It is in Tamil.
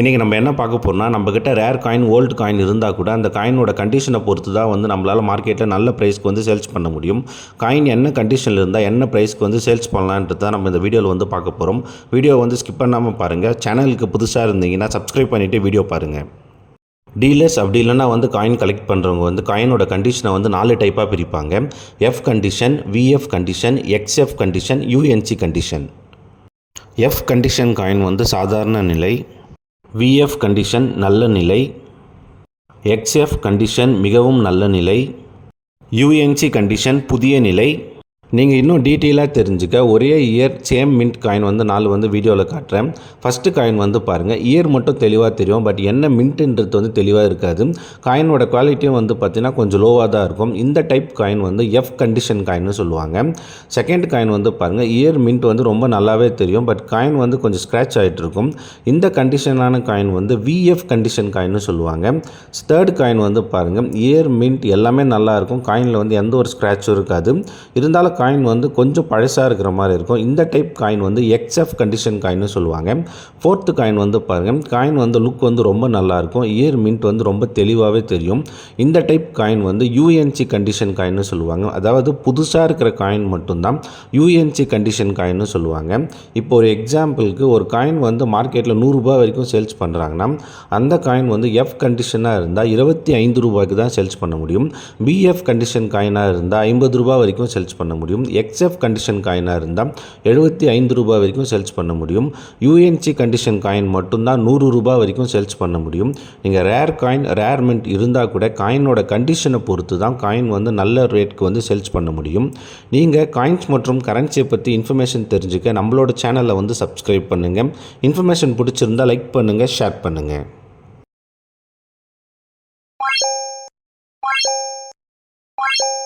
இன்றைக்கி நம்ம என்ன பார்க்க போகிறோம்னா நம்மக்கிட்ட ரேர் காயின் ஓல்டு காயின் இருந்தால் கூட அந்த காயினோட கண்டிஷனை பொறுத்து தான் வந்து நம்மளால் மார்க்கெட்டில் நல்ல ப்ரைஸ்க்கு வந்து சேல்ஸ் பண்ண முடியும். காயின் என்ன கண்டிஷனில் இருந்தால் என்ன ப்ரைஸ்க்கு வந்து சேல்ஸ் பண்ணலான்றது தான் நம்ம இந்த வீடியோவில் வந்து பார்க்க போகிறோம் வீடியோ வந்து ஸ்கிப் பண்ணாமல் பாருங்கள் சேனலுக்கு புதுசாக இருந்தீங்கன்னா சப்ஸ்கிரைப் பண்ணிவிட்டு வீடியோ பாருங்கள் டீலர்ஸ் அப்படி இல்லைன்னா வந்து காயின் கலெக்ட் பண்ணுறவங்க வந்து காயினோட கண்டிஷனை வந்து நாலு டைப்பாக பிரிப்பாங்க. F condition VF condition XF condition UNC condition F condition coin வந்து சாதாரண நிலை. விஎஃப் கண்டிஷன் நல்ல நிலை. எக்ஸ்எஃப் கண்டிஷன் மிகவும் நல்ல நிலை. யூஎன்சி கண்டிஷன் புதிய நிலை. நீங்கள் இன்னும் டீட்டெயிலாக தெரிஞ்சுக்க. ஒரே இயர் சேம் மின்ட் காயின் வந்து நாலு வந்து வீடியோவில் காட்டுறேன். ஃபஸ்ட்டு காயின் வந்து பாருங்கள் இயர் மட்டும் தெளிவாக தெரியும். பட் என்ன மின்ட்டுன்றது வந்து தெளிவாக இருக்காது. காயினோட குவாலிட்டியும் வந்து பார்த்திங்கன்னா கொஞ்சம் லோவாக தான் இருக்கும். இந்த டைப் காயின் வந்து எஃப் கண்டிஷன் காயின்னு சொல்லுவாங்க. செகண்ட் காயின் வந்து பாருங்கள் இயர் மின்ட் வந்து ரொம்ப நல்லாவே தெரியும். பட் காயின் வந்து கொஞ்சம் ஸ்க்ராட்ச் ஆகிட்டு இருக்கும். இந்த கண்டிஷனான காயின் வந்து விஎஃப் கண்டிஷன் காயின்னு சொல்லுவாங்க. தேர்ட் காயின் வந்து பாருங்கள் இயர் மின்ட் எல்லாமே நல்லாயிருக்கும் காயினில் வந்து எந்த ஒரு ஸ்க்ராட்சும் இருக்காது. இருந்தாலும் காயின் வந்து கொஞ்சம் பழசாக இருக்கிற மாதிரி இருக்கும். இந்த டைப் காயின் வந்து எக்ஸ்எஃப் கண்டிஷன் காயின்னு சொல்லுவாங்க. ஃபோர்த்து காயின் வந்து பாருங்கள் காயின் வந்து லுக் வந்து ரொம்ப நல்லாயிருக்கும் இயர் மின்ட் வந்து ரொம்ப தெளிவாகவே தெரியும். இந்த டைப் காயின் வந்து யூஎன்சி கண்டிஷன் காயின்னு சொல்லுவாங்க. அதாவது புதுசாக இருக்கிற காயின் மட்டும்தான் யூஎன்சி கண்டிஷன் காயின்னு சொல்லுவாங்க. இப்போ ஒரு எக்ஸாம்பிளுக்கு ஒரு காயின் வந்து மார்க்கெட்டில் நூறுரூபா வரைக்கும் சேல்ஸ் பண்ணுறாங்கன்னா அந்த காயின் வந்து எஃப் கண்டிஷனாக இருந்தால் இருபத்தி ஐந்து ரூபாய்க்கு தான் சேல்ஸ் பண்ண முடியும். பிஎஃப் கண்டிஷன் காயினாக இருந்தால் ஐம்பது ரூபா வரைக்கும் சேல்ஸ் பண்ண முடியும். முடியும். எக்ஸ்எஃப் கண்டிஷன் காயினாக இருந்தால் எழுபத்தி ஐந்து ரூபாய் வரைக்கும் சேல்ஸ் பண்ண முடியும். யூஎன்சி கண்டிஷன் காயின் மட்டும்தான் நூறு ரூபாய் வரைக்கும் சேல்ஸ் பண்ண முடியும். நீங்கள் ரேர் காயின் ரேர் மின்ட் இருந்தால் கூட காயினோட கண்டிஷனை பொறுத்து தான் காயின் வந்து நல்ல ரேட்க்கு வந்து சேல்ஸ் பண்ண முடியும். நீங்கள் காயின்ஸ் மற்றும் கரன்சியை பற்றி இன்ஃபர்மேஷன் தெரிஞ்சுக்க நம்மளோட சேனலை வந்து சப்ஸ்கிரைப் பண்ணுங்கள் இன்ஃபர்மேஷன் பிடிச்சிருந்தால் லைக் பண்ணுங்கள் ஷேர் பண்ணுங்கள் Bye.